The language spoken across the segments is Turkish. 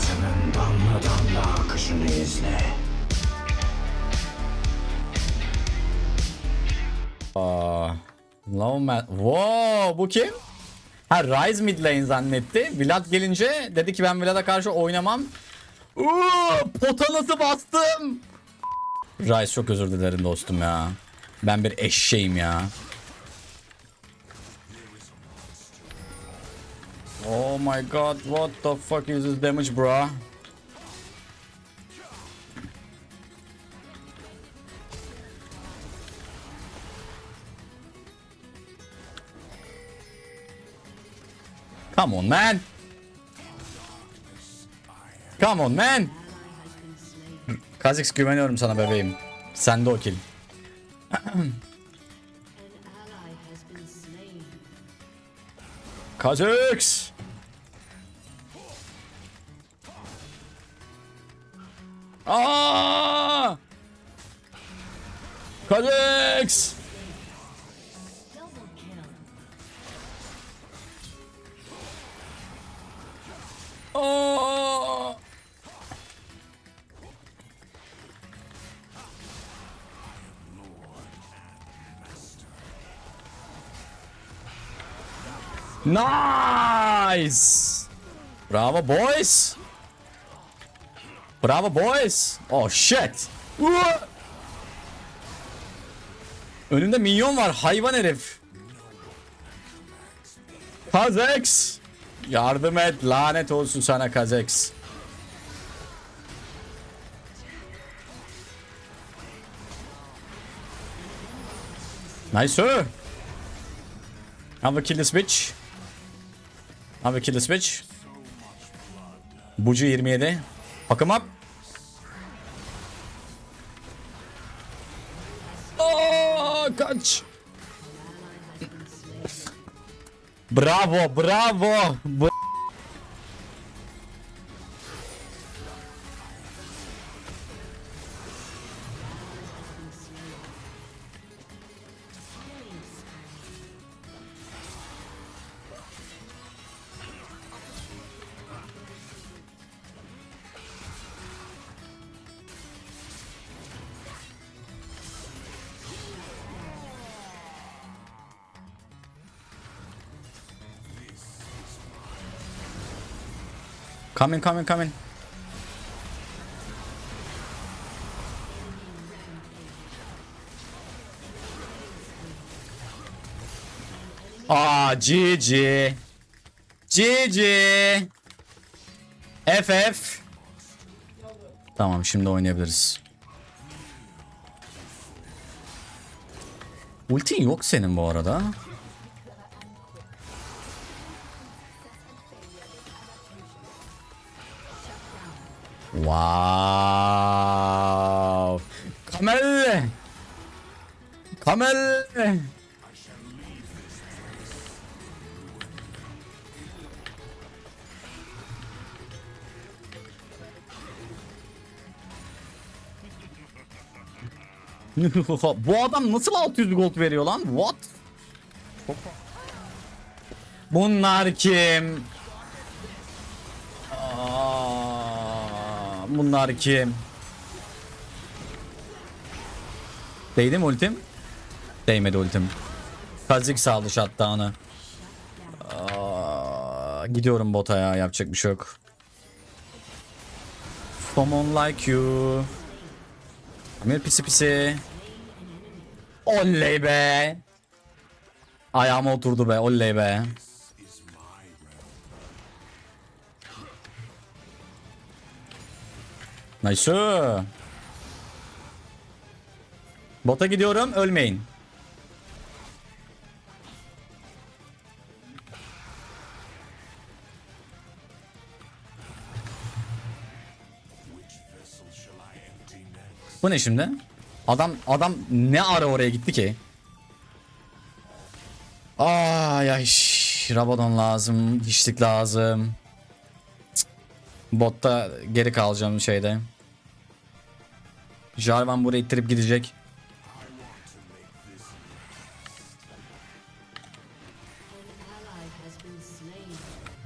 Hayatının damla damla akışını izle. Aa, Low man. Wow, bu kim? Ha Ryze mid lane zannetti. Vlad gelince dedi ki ben Vlad'a karşı oynamam. Uuu, pota bastım? Ryze çok özür dilerim dostum ya. Ben bir eşeğim ya. Oh my god, what the fuck is this damage bro? Come on man. Come on man. Kha'Zix güveniyorum sana bebeğim. Sende o kill. Kha'Zix. Kha'Zix. Aa! Nice! Bravo boys! Bravo boys! Oh shit! Ua! Önümde minyon var hayvan herif. Kazex! Yardım et lanet olsun sana Kazex. Nice sir. Have a kill this bitch. Have a kill this bitch. Bucu 27. Bakım up. Aa, kaç. Bravo, bravo. Bu- Coming, coming, coming. Aa, GG. GG. FF. Tamam, şimdi oynayabiliriz. Ultin yok senin bu arada. Wow. Kamel. Kamel. Bu adam nasıl 600 gold veriyor lan? What? Bunlar kim? Bunlar kim? Değdi mi ultim? Değmedi ultim. Kazik shutdown'ı. Aa, gidiyorum bota ya yapacak bir şey yok. Someone like you. Amir pisi pisi. Oley be. Ayağıma oturdu be oley be. Nice. Bota gidiyorum ölmeyin. Bu ne şimdi? Adam adam ne ara oraya gitti ki? Ay ay Rabadon lazım, hiçlik lazım. Botta geri kalacağım şeyde. Jarvan burayı ittirip gidecek.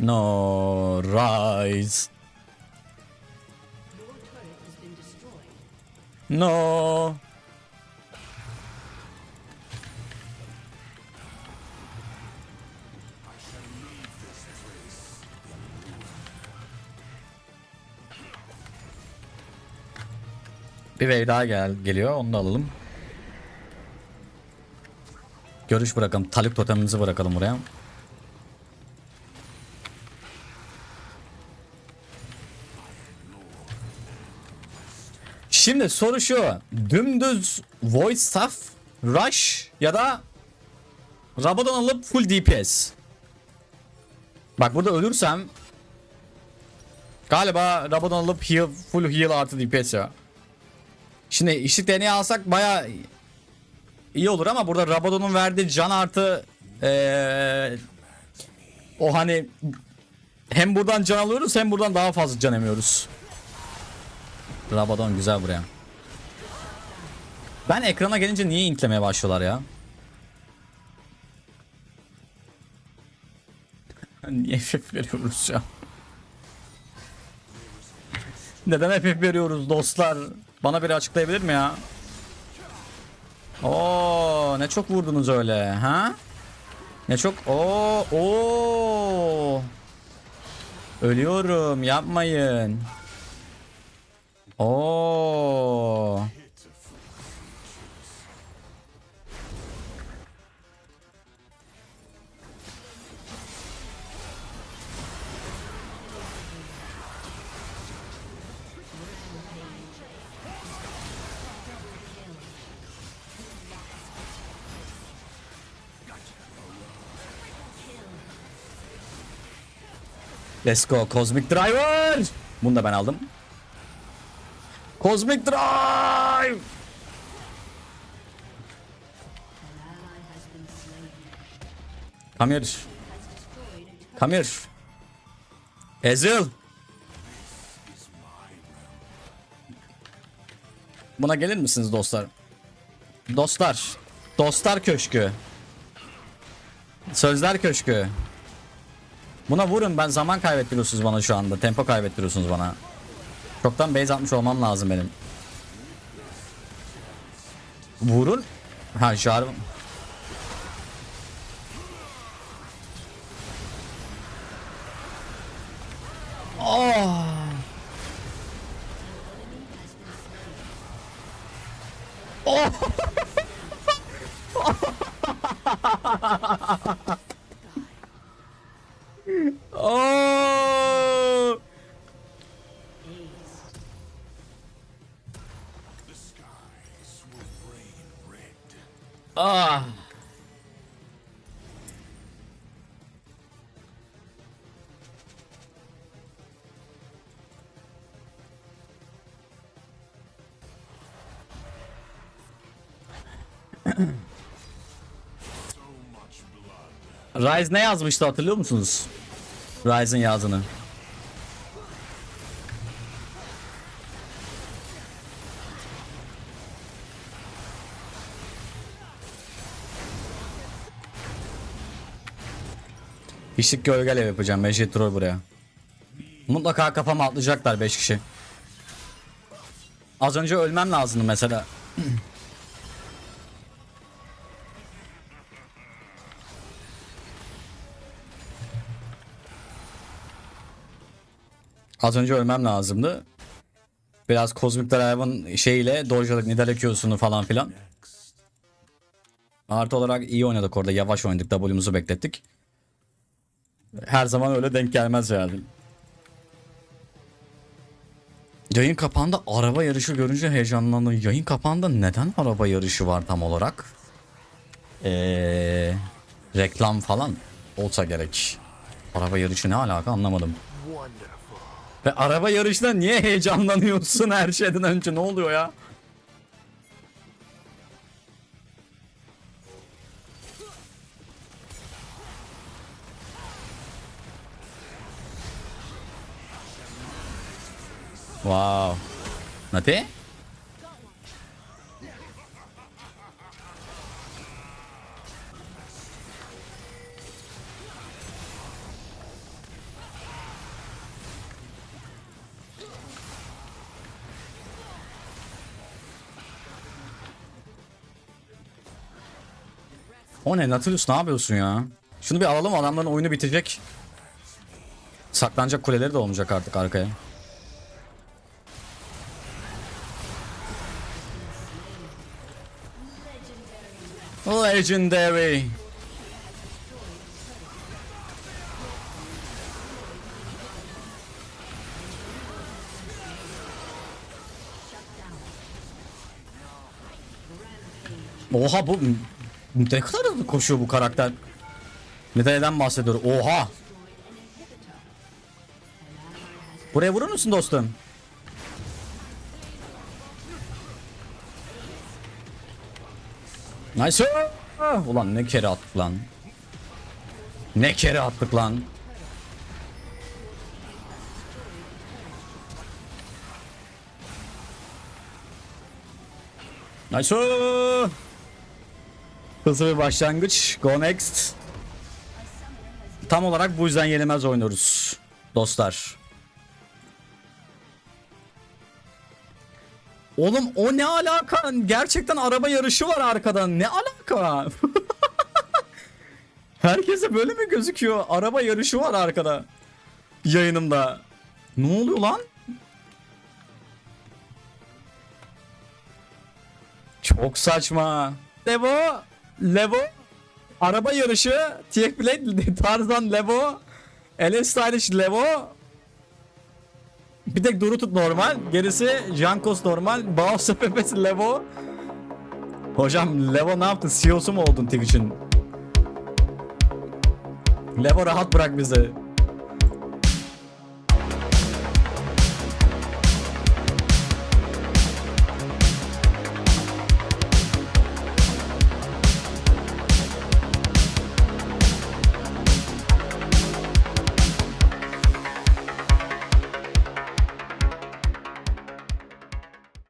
No, rise. No. Bir wave daha gel geliyor. Onu da alalım. Görüş bırakalım. Talip totemimizi bırakalım buraya. Şimdi soru şu. Dümdüz Void Staff, Rush ya da Rabadon alıp full DPS. Bak burada ölürsem galiba Rabadon alıp heal, full heal artı DPS ya. Şimdi işlik deneyi alsak baya iyi olur ama burada Rabadon'un verdiği can artı eee, o hani hem buradan can alıyoruz hem buradan daha fazla can emiyoruz. Rabadon güzel buraya. Ben ekrana gelince niye intlemeye başlıyorlar ya? niye FF veriyoruz ya? Neden FF veriyoruz dostlar? Bana biri açıklayabilir mi ya? Oo, ne çok vurdunuz öyle, ha? Ne çok o o. Ölüyorum, yapmayın. Oo. Let's go Cosmic Driver. Bunu da ben aldım. Cosmic Drive. Come here. Come here. Ezil. Buna gelir misiniz dostlar? Dostlar. Dostlar köşkü. Sözler köşkü. Buna vurun ben zaman kaybettiriyorsunuz bana şu anda. Tempo kaybettiriyorsunuz bana. Çoktan base atmış olmam lazım benim. Vurun. Ha Jarvan. Oh. Oh. Ah. Rise ne yazmıştı hatırlıyor musunuz? Rise'ın yazını. Işık gölgel ev yapacağım. 5 troll buraya. Mutlaka kafama atlayacaklar 5 kişi. Az önce ölmem lazımdı mesela. Az önce ölmem lazımdı. Biraz Cosmic Drive'ın şeyiyle Dojo'daki Nidale Q'sunu falan filan. Artı olarak iyi oynadık orada. Yavaş oynadık. W'muzu beklettik. Her zaman öyle denk gelmez yani. Yayın kapağında araba yarışı görünce heyecanlandım. Yayın kapağında neden araba yarışı var tam olarak? Eee reklam falan olsa gerek. Araba yarışı ne alaka anlamadım. Ve araba yarışında niye heyecanlanıyorsun her şeyden önce ne oluyor ya? Wow. Na ty? O ne Nautilus ne yapıyorsun ya? Şunu bir alalım adamların oyunu bitecek. Saklanacak kuleleri de olmayacak artık arkaya. Legendary. Oha bu ne kadar hızlı koşuyor bu karakter. Neden bahsediyor? Oha. Buraya vurur musun dostum? Nice. Ulan ne kere attık lan. Ne kere attık lan. Nice. Hızlı bir başlangıç. Go next. Tam olarak bu yüzden yenilmez oynuyoruz. Dostlar. Oğlum o ne alaka? Gerçekten araba yarışı var arkadan. Ne alaka? Herkese böyle mi gözüküyor? Araba yarışı var arkada. Yayınımda. Ne oluyor lan? Çok saçma. Levo, Levo, araba yarışı, TF Blade, Tarzan Levo, LS Stylish Levo. Bir tek Durutut normal, gerisi Jankos normal, Baos FPS Levo. Hocam Levo ne yaptın? CEO'su mu oldun Twitch'in? Levo rahat bırak bizi.